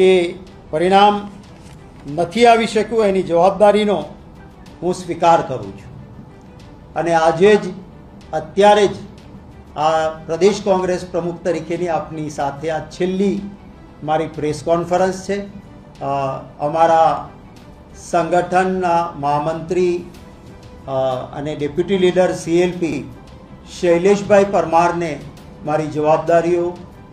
કે પરિણામ નથી આવી શક્યું, એની જવાબદારીનો હું સ્વીકાર કરું છું. અને આજે જ, અત્યારે જ આ પ્રદેશ કોંગ્રેસ પ્રમુખ તરીકેની આપની સાથે આ છેલ્લી મારી પ્રેસ કોન્ફરન્સ છે. અમારા સંગઠનના મહામંત્રી અને ડેપ્યુટી લીડર સીએલપી શૈલેષભાઈ પરમારને મારી જવાબદારીઓ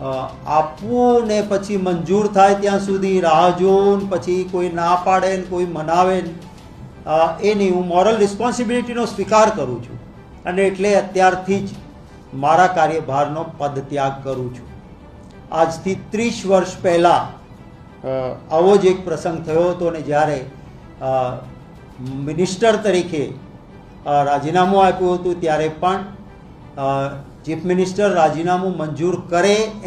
આપવું ને પછી મંજૂર થાય ત્યાં સુધી રાહ જોઉં પછી કોઈ ના પાડે ને કોઈ મનાવે એ નહીં હું મોરલ રિસ્પોન્સિબિલિટીનો સ્વીકાર કરું છું. અને એટલે અત્યારથી જ મારા કાર્યભારનો પદ ત્યાગ કરું છું. આજથી ત્રીસ વર્ષ પહેલાં આવો જ એક પ્રસંગ થયો હતો ને જ્યારે મિનિસ્ટર તરીકે રાજીનામું આપ્યું હતું ત્યારે પણ ચીફ મિનિસ્ટર રાજીનામું મંજૂર કરે